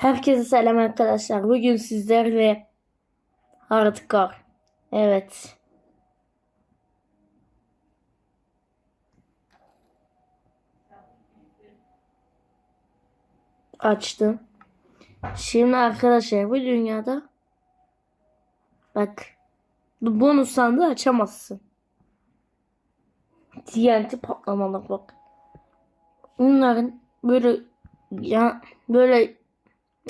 Herkese selam arkadaşlar. Bugün sizlerle hardcore. Evet. Açtım. Şimdi arkadaşlar bu dünyada bak bonus sandığı açamazsın. TNT patlamalar bak. Bunların böyle ya böyle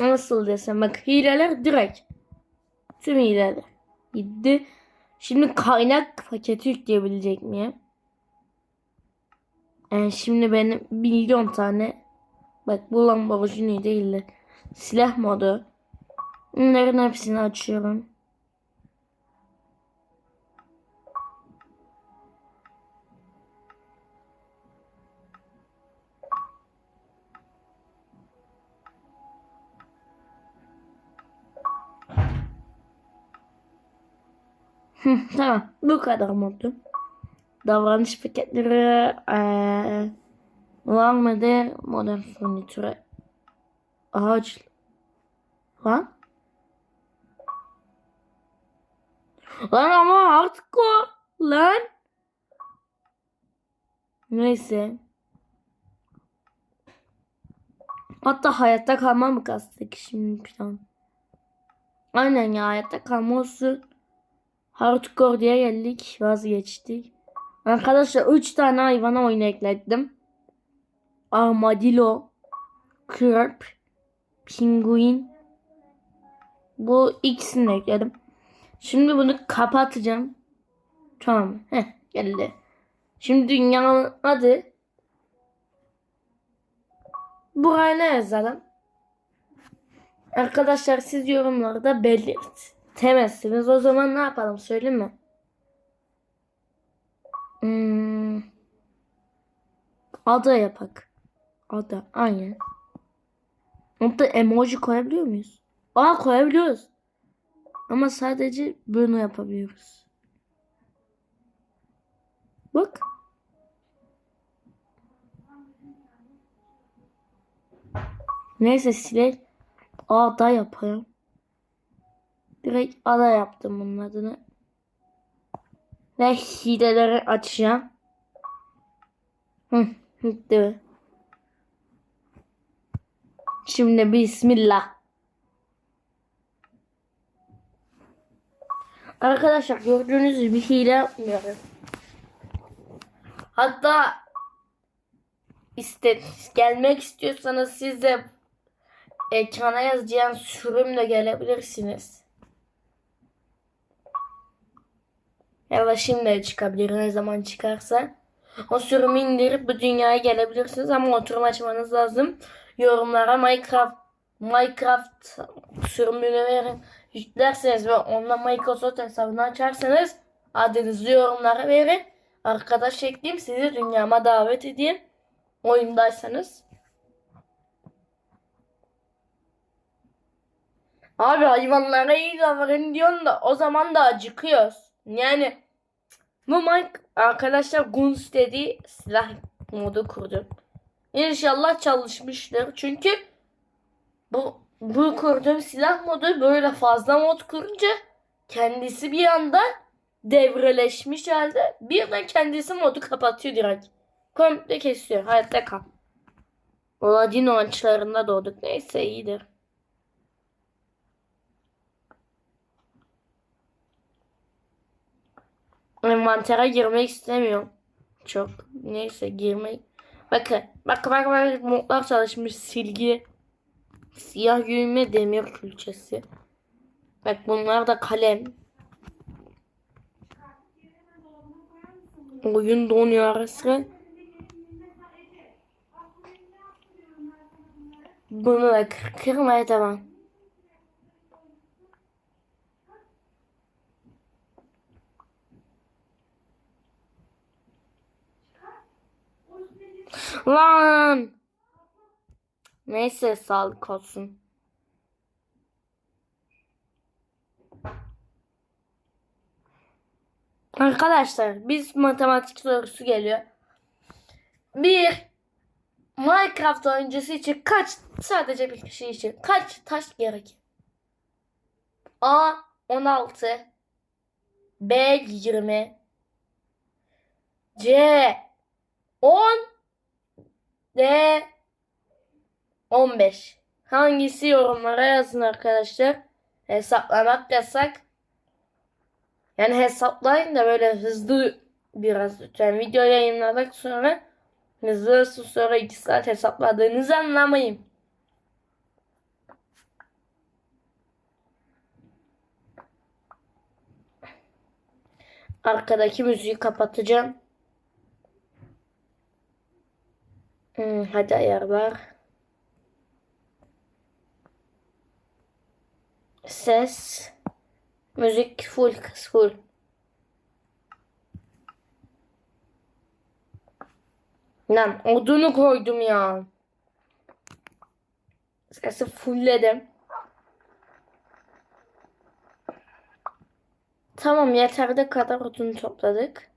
nasıl desem bak hileler direkt tüm hileler gitti. Şimdi kaynak paketi yükleyebilecek miyim? Yani şimdi benim milyon tane bak bu Lamborghini değil de silah modu. Bunların hepsini açıyorum. Tamam. Bu kadar modlu. Davranış paketleri eee var mıdır? Modern furniture. Ağaç. Lan? Lan ama hardcore. Lan. Neyse. Hatta hayatta kalma mı kastık şimdi plan? Aynen ya hayatta kalma olsun. Hardcore diye geldik. Vazgeçtik. Arkadaşlar 3 tane hayvana oyunu ekledim. Armadillo, Kırp, Pinguin. Bu ikisini ekledim. Şimdi bunu kapatacağım. Tamam. Heh, geldi. Şimdi dünyanın adı. Buraya ne yazalım? Arkadaşlar siz yorumlarda belirt. Temezsiniz. O zaman ne yapalım söyleyeyim mi? Hmm. Ada yapak. Ada. Aynen. Orada emoji koyabiliyor muyuz? Aa koyabiliyoruz. Ama sadece bunu yapabiliyoruz. Bak. Neyse silek. Ada yapayım. Direkt ada yaptım bunun adını. Ve hileleri açacağım. Hı, bitti. Şimdi bismillah. Arkadaşlar gördüğünüz gibi hile yapmıyorum. Hatta iste gelmek istiyorsanız siz de ekrana yazacağım sürümle gelebilirsiniz. Ya da şimdi çıkabilir ne zaman çıkarsa. O sürümü indirip bu dünyaya gelebilirsiniz ama oturum açmanız lazım. Yorumlara Minecraft Minecraft sürümünü verin. Yüklerseniz ve onunla Microsoft hesabını açarsanız adınızı yorumlara verin. Arkadaş ekleyeyim sizi dünyama davet edeyim. Oyundaysanız. Abi hayvanlara iyi davranın diyorsun da o zaman da acıkıyoruz. Yani bu Mike arkadaşlar Guns dediği silah modu kurdu. İnşallah çalışmıştır. Çünkü bu bu kurduğum silah modu böyle fazla mod kurunca kendisi bir anda devreleşmiş halde birden kendisi modu kapatıyor direkt. Komple kesiyor. Hayatta kal. Oladino ağaçlarında doğduk. Neyse iyidir. Envantere girmek istemiyorum. Çok. Neyse girmek. Bakın. Bak bak bak modlar çalışmış. Silgi. Siyah yüğme demir külçesi. Bak bunlar da kalem. Oyun donuyor arası. Bunu da kır kırmaya devam. Lan. Neyse sağlık olsun. Arkadaşlar biz matematik sorusu geliyor. Bir Minecraft oyuncusu için kaç sadece bir kişi için kaç taş gerekir? A 16 B 20 C 10 D 15 Hangisi yorumlara yazın arkadaşlar. Hesaplamak yasak. Yani hesaplayın da böyle hızlı biraz lütfen. Video yayınladık sonra hızlı hızlı sonra 2 saat hesapladığınızı anlamayın. Arkadaki müziği kapatacağım. Hmm, hadi ayarlar. Ses. Müzik full kız full. Lan odunu koydum ya. Sesi fullledim. Tamam yeterli kadar odun topladık.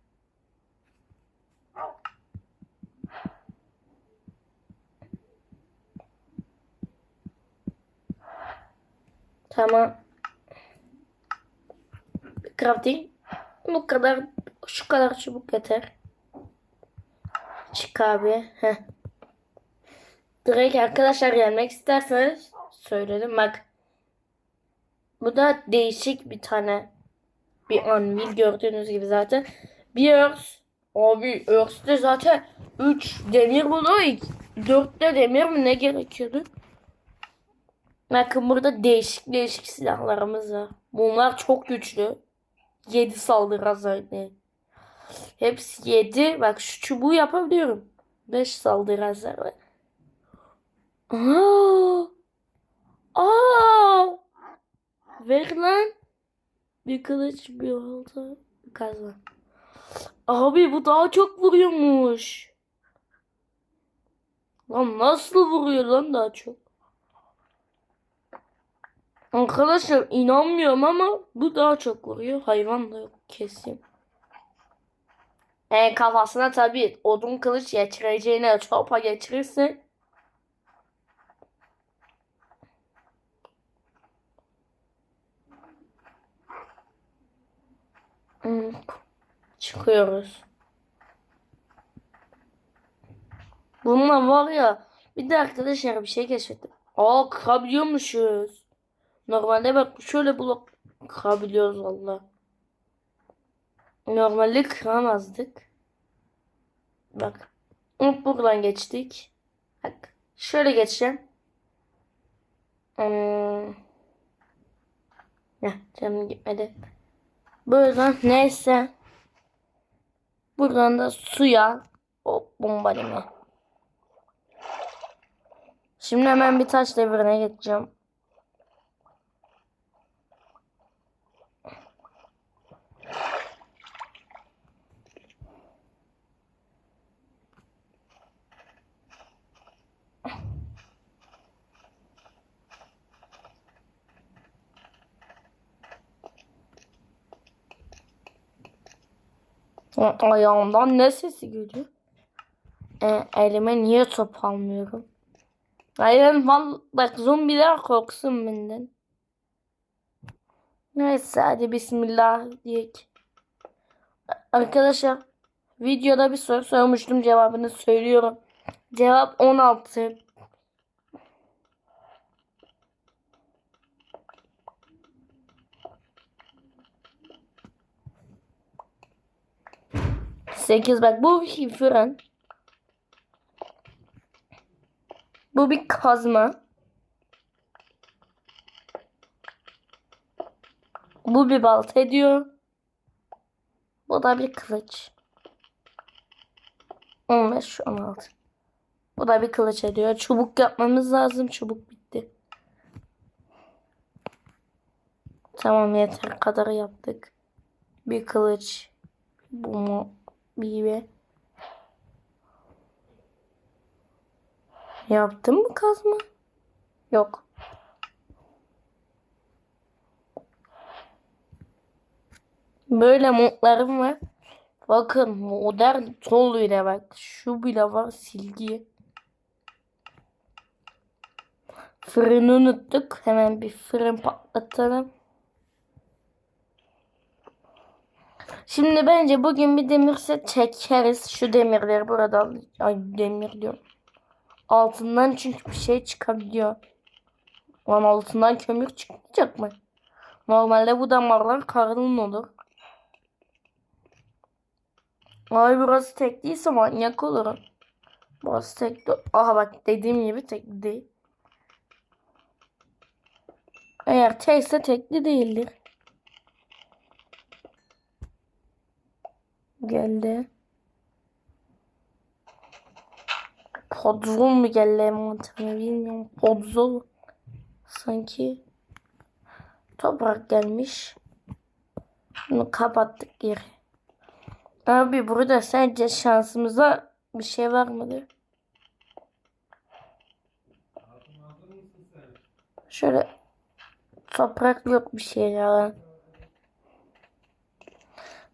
Tamam. Crafting. Bu kadar şu kadar çubuk yeter. Çık abi. Heh. Direkt arkadaşlar gelmek isterseniz söyledim bak. Bu da değişik bir tane bir anvil gördüğünüz gibi zaten. Bir örs. Abi örste zaten 3 demir buluyor. 4 de demir mi ne gerekiyordu? Bakın burada değişik değişik silahlarımız var. Bunlar çok güçlü. 7 saldırı hasarı. Hepsi 7. Bak şu çubuğu yapabiliyorum. 5 saldırı hasarı. Aa! Aa! Ver lan. Bir kılıç, bir bir kazma. Abi bu daha çok vuruyormuş. Lan nasıl vuruyor lan daha çok? Arkadaşlar inanmıyorum ama bu daha çok vuruyor. Hayvan da yok kesin. E, kafasına tabii odun kılıç geçireceğine çopa geçirirse Hmm, Çıkıyoruz. Bununla var ya bir de arkadaşlar bir şey keşfettim. Aa kırabiliyormuşuz. Normalde bak şöyle blok kırabiliyoruz valla. Normalde kıramazdık. Bak. Buradan geçtik. Bak. Şöyle geçeceğim. Hmm. Ya canım gitmedi. Buradan neyse. Buradan da suya hop bombalime. Şimdi hemen bir taş devrine geçeceğim. Ayağımdan ne sesi geliyor? E, elime niye top almıyorum? Val bak zombiler korksun benden. Neyse hadi bismillah diyek. Arkadaşlar videoda bir soru sormuştum cevabını söylüyorum. Cevap 16. Sekiz bak bu bir fırın. Bu bir kazma. Bu bir balta ediyor. Bu da bir kılıç. 15 16. Bu da bir kılıç ediyor. Çubuk yapmamız lazım. Çubuk bitti. Tamam yeter kadar yaptık. Bir kılıç. Bu mu? Ve Yaptın mı kazma? Yok. Böyle modlarım var. Bakın modern tol bile bak. Şu bile var silgi. Fırını unuttuk. Hemen bir fırın patlatalım. Şimdi bence bugün bir demir set çekeriz. Şu demirleri burada al- Ay demir diyorum. Altından çünkü bir şey çıkabiliyor. Lan altından kömür çıkmayacak mı? Normalde bu damarlar karın olur. Ay burası tek değilse manyak olurum. Burası tek de- Aha bak dediğim gibi tek değil. Eğer tekse tekli değildir. Geldi. Podzol mu geldi envanterine bilmiyorum. Podzol. Sanki toprak gelmiş. Bunu kapattık geri. Abi burada sence şansımıza bir şey var mıdır? Şöyle toprak yok bir şey ya.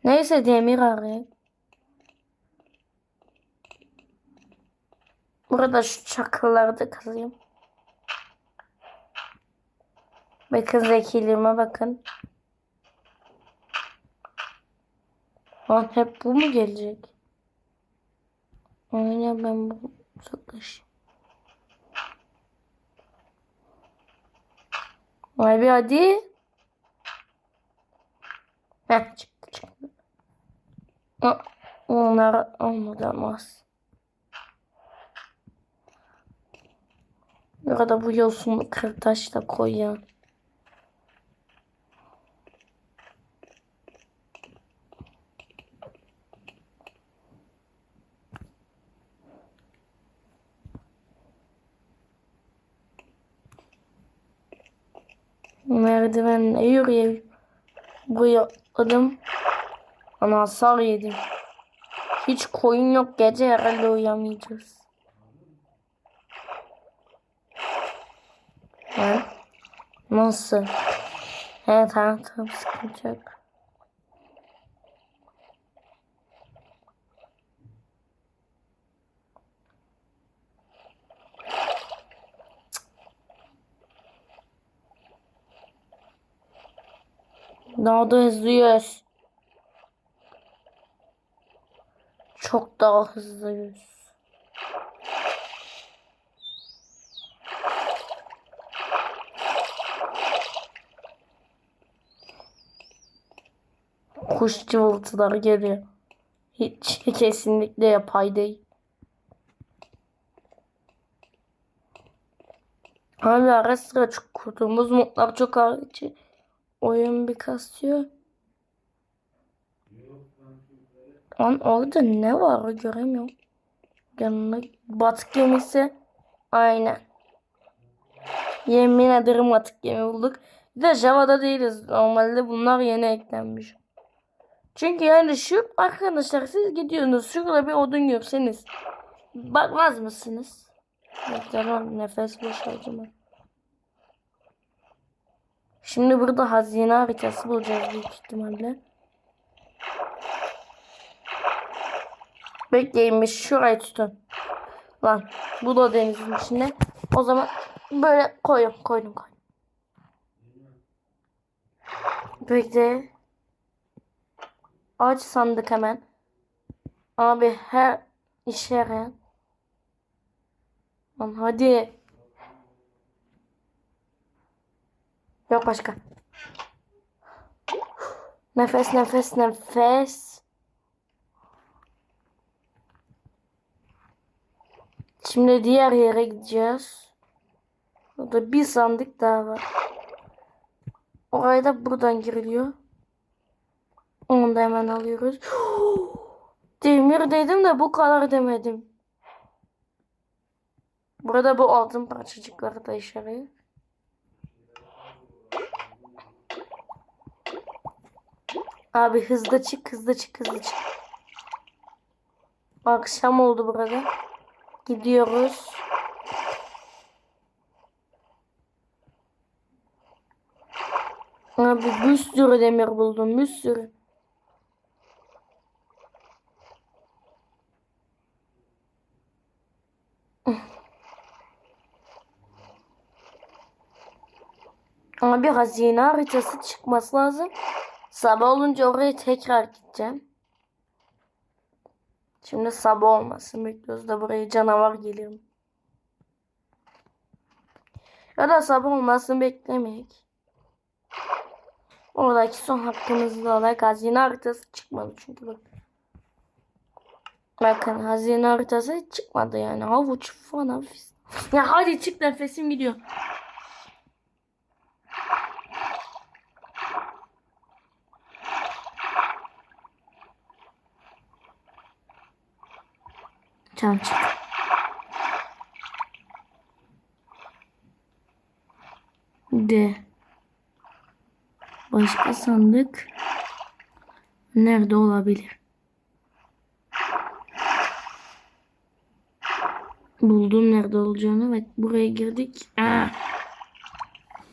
Neyse demir arayayım. Burada şu çakılları da kazayım. Bakın zekiliğime bakın. Lan hep bu mu gelecek? Aynen ben bu uzaklaşayım. Vay bir hadi. Heh çıktı Aa, Onlar olmadı ama az. Burada bu yosunlu kırtaç da koy ya. Merdivenle yürüyeyim. Buraya atladım. Ana yedim. Hiç koyun yok. Gece herhalde uyuyamayacağız. Ha? Nasıl? He tamam tamam sıkıntı yok. Daha da hızlıyız. Çok daha hızlıyız. Kuş cıvıltıları geliyor. Hiç kesinlikle yapay değil. Abi ara sıra çok kurduğumuz modlar çok ağır için oyun bir kasıyor. Lan orada ne var göremiyorum. Yanına batık gemisi. Aynen. Yemin ederim batık gemi bulduk. Bir de Java'da değiliz. Normalde bunlar yeni eklenmiş. Çünkü yani şu arkadaşlar siz gidiyorsunuz şurada bir odun görseniz bakmaz mısınız? Tamam nefes boşaltma. Şimdi burada hazine haritası bulacağız büyük ihtimalle. Bekleyin bir şurayı tutun. Lan bu da denizin içinde. O zaman böyle koyun koydum koydum. Bekle. Aç sandık hemen. Abi her işe yarayan. Lan hadi. Yok başka. Nefes nefes nefes. Şimdi diğer yere gideceğiz. Burada bir sandık daha var. Oraya da buradan giriliyor. Onu da hemen alıyoruz. Demir dedim de bu kadar demedim. Burada bu altın parçacıkları da işe. Abi hızlı çık, hızlı çık, hızlı çık. Akşam oldu burada. Gidiyoruz. Abi bir sürü demir buldum, bir sürü. Ama bir hazine haritası çıkması lazım. Sabah olunca oraya tekrar gideceğim. Şimdi sabah olmasın bekliyoruz da buraya canavar gelir. Ya da sabah olmasını beklemek. Oradaki son hakkımızda olarak hazine haritası çıkmadı çünkü bak. Bakın hazine haritası çıkmadı yani. Havuç falan. Ya hadi çık nefesim gidiyor. Tamam çık. De. Başka sandık nerede olabilir? Buldum nerede olacağını. Evet buraya girdik. Aa.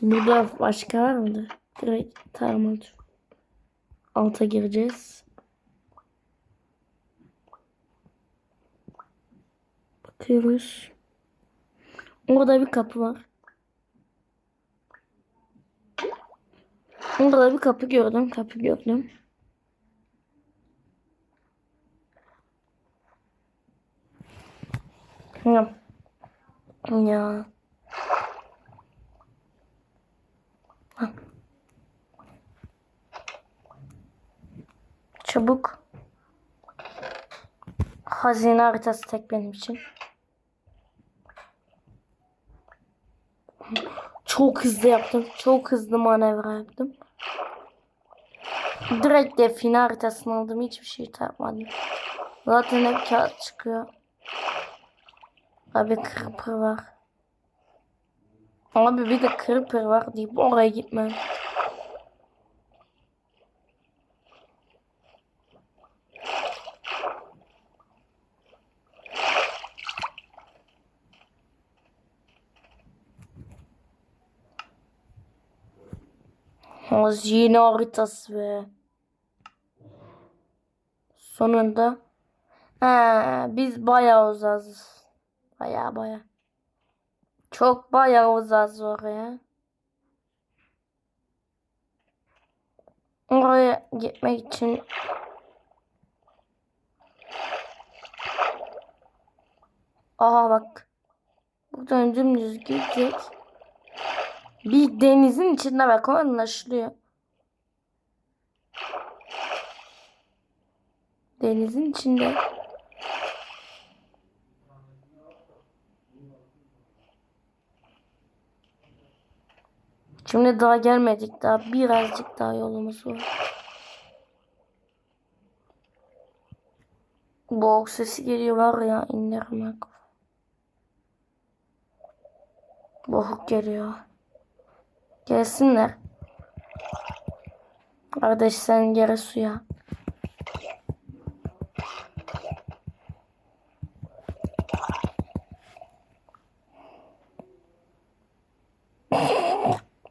Burada başka var mıydı? Direkt tamam. Alta gireceğiz. Bakıyoruz. Orada bir kapı var. Orada bir kapı gördüm. Kapı gördüm. Ya. Ya. Çabuk. Hazine haritası tek benim için. Çok hızlı yaptım. Çok hızlı manevra yaptım. Direkt define haritasını aldım. Hiçbir şey takmadım. Zaten hep kağıt çıkıyor. Abi kırpır var. Abi bir de kırpır var deyip oraya gitmem. Hazine haritası be. Sonunda. Ha, biz bayağı uzağız. Bayağı bayağı. Çok bayağı uzağız oraya. Oraya gitmek için Aha bak. Buradan dümdüz gidecek. Bir denizin içinde bak o anlaşılıyor. Denizin içinde. Şimdi daha gelmedik daha birazcık daha yolumuz var. Boğuk sesi geliyor var ya indirmek. Boğuk geliyor. Gelsinler. Kardeş sen geri suya.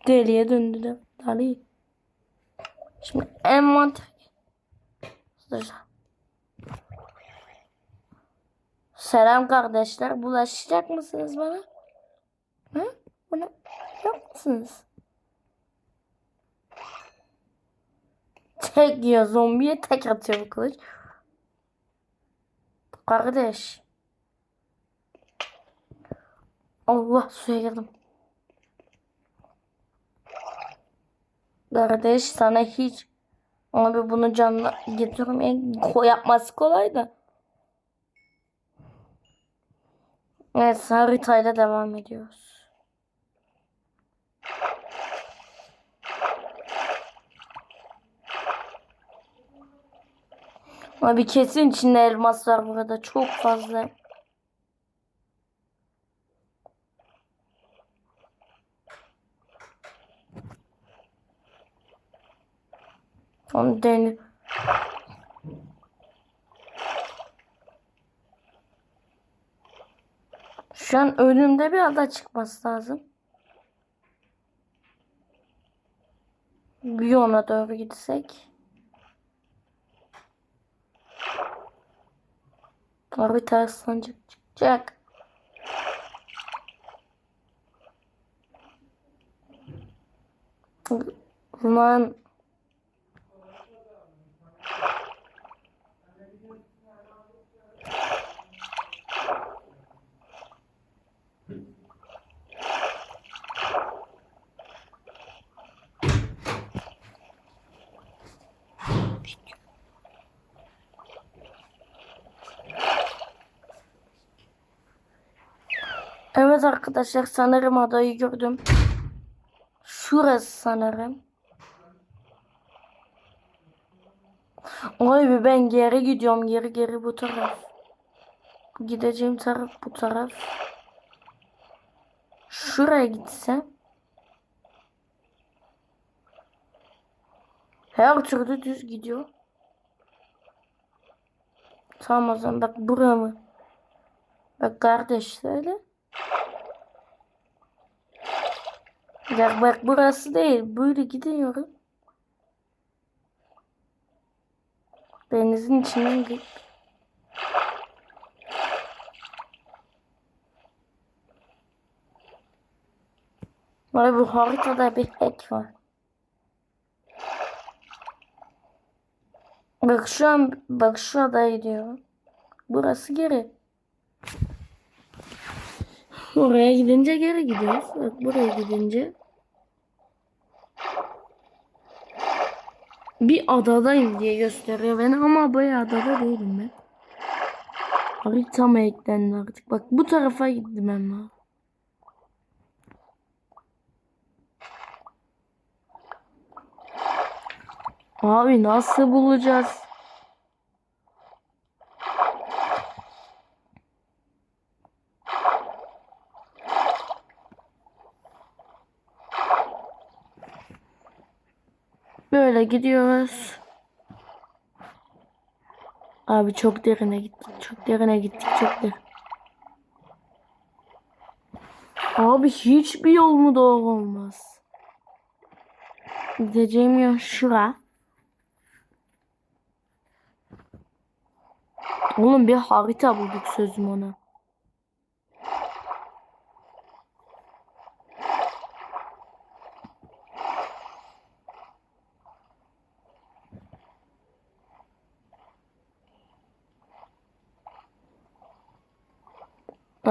Deliye döndü de. Dali. Şimdi envanter. Selam kardeşler. Bulaşacak mısınız bana? Hı? Bana yok musunuz? Tek yiyor zombiye tek atıyor bu kılıç. Kardeş. Allah suya girdim. Kardeş sana hiç abi bunu canlı getirmeye ko yapması kolay da. Evet haritayla devam ediyoruz. Abi kesin içinde elmas var burada çok fazla. Onu deni. Şu an önümde bir ada çıkması lazım. Bir ona doğru gitsek. Abi ters sancak çıkacak. Lan Evet arkadaşlar sanırım adayı gördüm. Şurası sanırım. Oy be ben geri gidiyorum. Geri geri bu taraf. Gideceğim taraf bu taraf. Şuraya gitsem. Her türlü düz gidiyor. Tamam o zaman bak buraya mı? Bak kardeş söyle. Ya bak burası değil. Böyle gidiyorum. Denizin içinden git. Vay bu haritada bir hack var. Bak şu an bak şu adaya gidiyorum. Burası geri. Oraya gidince geri gidiyoruz. Bak buraya gidince bir adadayım diye gösteriyor beni ama bu adada değilim ben. Haritama eklendi artık. Bak bu tarafa gittim ama. Abi nasıl bulacağız? Böyle gidiyoruz. Abi çok derine gittik. Çok derine gittik. Çok derin. Abi hiçbir yol mu doğru olmaz? Gideceğim yer şura. Oğlum bir harita bulduk sözüm ona.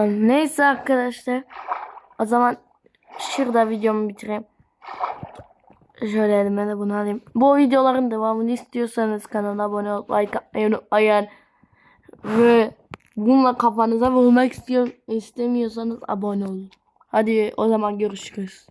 Neyse arkadaşlar. O zaman şurada videomu bitireyim. Şöyle elime de bunu alayım. Bu videoların devamını istiyorsanız kanala abone olup like atmayı unutmayın. Ve bununla kafanıza vurmak istiyor, istemiyorsanız abone olun. Hadi o zaman görüşürüz.